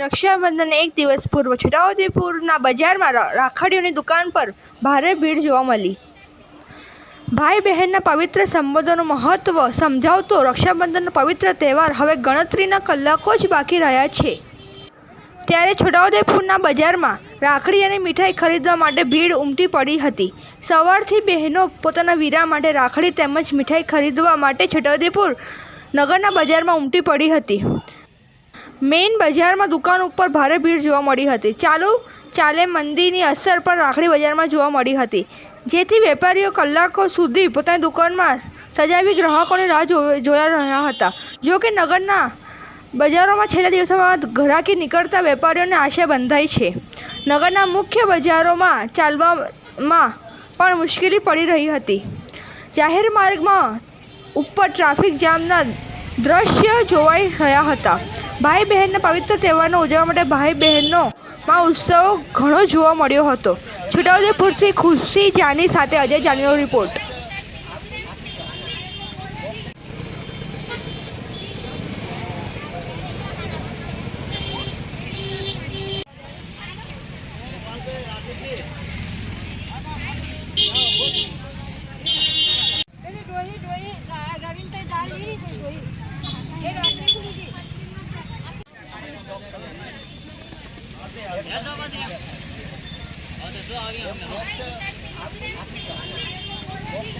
રક્ષાબંધન એક દિવસ પૂર્વ છોટાઉદેપુરના બજારમાં રાખડીઓની દુકાન પર ભારે ભીડ જોવા મળી. ભાઈ બહેનના પવિત્ર સંબંધોનું મહત્ત્વ સમજાવતો રક્ષાબંધનનો પવિત્ર તહેવાર હવે ગણતરીના કલાકો જ બાકી રહ્યા છે. ત્યારે છોટાઉદેપુરના બજારમાં રાખડી અને મીઠાઈ ખરીદવા માટે ભીડ ઉમટી પડી હતી. સવારથી બહેનો પોતાના વીરા માટે રાખડી તેમજ મીઠાઈ ખરીદવા માટે છોટાઉદેપુર નગરના બજારમાં ઉમટી પડી હતી. મેઇન બજારમાં દુકાન ઉપર ભારે ભીડ જોવા મળી હતી. ચાલુ ચાલે મંદીની અસર પણ રાખડી બજારમાં જોવા મળી હતી. જેથી વેપારીઓ કલાકો સુધી પોતાની દુકાનમાં સજાવી ગ્રાહકોની રાહ જોયા રહ્યા હતા. જો કે નગરના બજારોમાં છેલ્લા દિવસોમાં ઘરાકી નીકળતા વેપારીઓને આશા બંધાઈ છે. નગરના મુખ્ય બજારોમાં ચાલવામાં પણ મુશ્કેલી પડી રહી હતી. જાહેર માર્ગમાં ઉપર ટ્રાફિક જામના દ્રશ્ય જોવાઈ રહ્યા હતા. ભાઈ બહેનના પવિત્ર તહેવારનો ઉજવવા માટે ભાઈ બહેનનો માં ઉત્સવ ઘણો જોવા મળ્યો હતો. છોટાઉદેપુરથી ખુશી જાની સાથે અજય જાનીનો રિપોર્ટ. ડોહી ડોહી. તો આવી